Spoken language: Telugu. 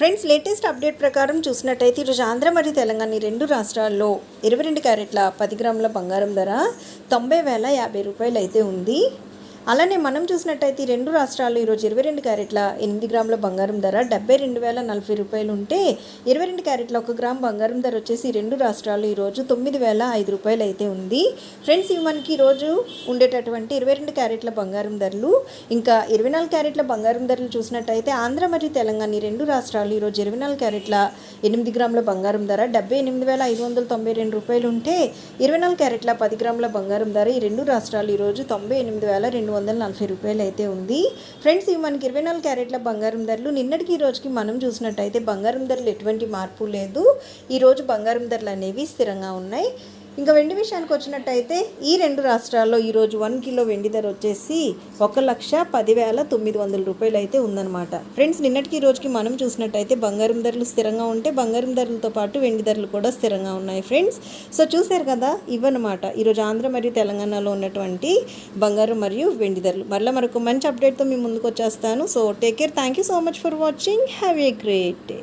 ఫ్రెండ్స్ లేటెస్ట్ అప్డేట్ ప్రకారం చూసినట్టయితే ఈరోజు ఆంధ్ర మరియు తెలంగాణ రెండు రాష్ట్రాల్లో ఇరవై రెండు క్యారెట్ల పది గ్రాముల బంగారం ధర తొంభై వేల యాభై రూపాయలు అయితే ఉంది. అలానే మనం చూసినట్టయితే ఈ రెండు రాష్ట్రాల్లో ఈరోజు ఇరవై రెండు క్యారెట్ల ఎనిమిది గ్రాముల బంగారం ధర డెబ్బై రెండు వేల నలభై రూపాయలు ఉంటే ఇరవై రెండు క్యారెట్ల ఒక గ్రామ్ బంగారం ధర వచ్చేసి రెండు రాష్ట్రాల్లో ఈరోజు తొమ్మిది వేల ఐదు రూపాయలు అయితే ఉంది. ఫ్రెండ్స్ ఇవి మనకి ఈరోజు ఉండేటటువంటి ఇరవై రెండు క్యారెట్ల బంగారం ధరలు ఇంకా ఇరవై నాలుగు క్యారెట్ల బంగారం ధరలు చూసినట్టయితే ఆంధ్ర మరియు తెలంగాణ ఈ రెండు రాష్ట్రాలు ఈరోజు ఇరవై నాలుగు క్యారెట్ల ఎనిమిది గ్రాముల బంగారం ధర డెబ్బై ఎనిమిది వేల ఐదు వందల తొంభై రెండు రూపాయలు ఉంటే ఇరవై నాలుగు క్యారెట్ల పది గ్రాముల బంగారం ధర ఈ రెండు రాష్ట్రాలు ఈరోజు తొంభై ఎనిమిది వేల రెండు వందల నలభై రూపాయలు అయితే ఉంది. ఫ్రెండ్స్ ఇవి మనకి ఇరవై నాలుగు క్యారెట్ల బంగారం ధరలు నిన్నటికి ఈ రోజుకి మనం చూసినట్టయితే బంగారం ధరలు ఎటువంటి మార్పు లేదు. ఈరోజు బంగారం ధరలు అనేవి స్థిరంగా ఉన్నాయి. ఇంకా వెండి విషయానికి వచ్చినట్టయితే ఈ రెండు రాష్ట్రాల్లో ఈరోజు వన్ కిలో వెండి ధర వచ్చేసి ఒక లక్ష పదివేల తొమ్మిది వందల రూపాయలు అయితే ఉందన్నమాట. ఫ్రెండ్స్ నిన్నటికి ఈ రోజుకి మనం చూసినట్టయితే బంగారం ధరలు స్థిరంగా ఉంటే బంగారం ధరలతో పాటు వెండి ధరలు కూడా స్థిరంగా ఉన్నాయి ఫ్రెండ్స్ సో చూశారు కదా ఇవన్నమాట ఈరోజు ఆంధ్ర మరియు తెలంగాణలో ఉన్నటువంటి బంగారం మరియు వెండి ధరలు. మరలా మరొక మంచి అప్డేట్తో మీ ముందుకు వచ్చేస్తాను. So take care thank you so much for watching have a great day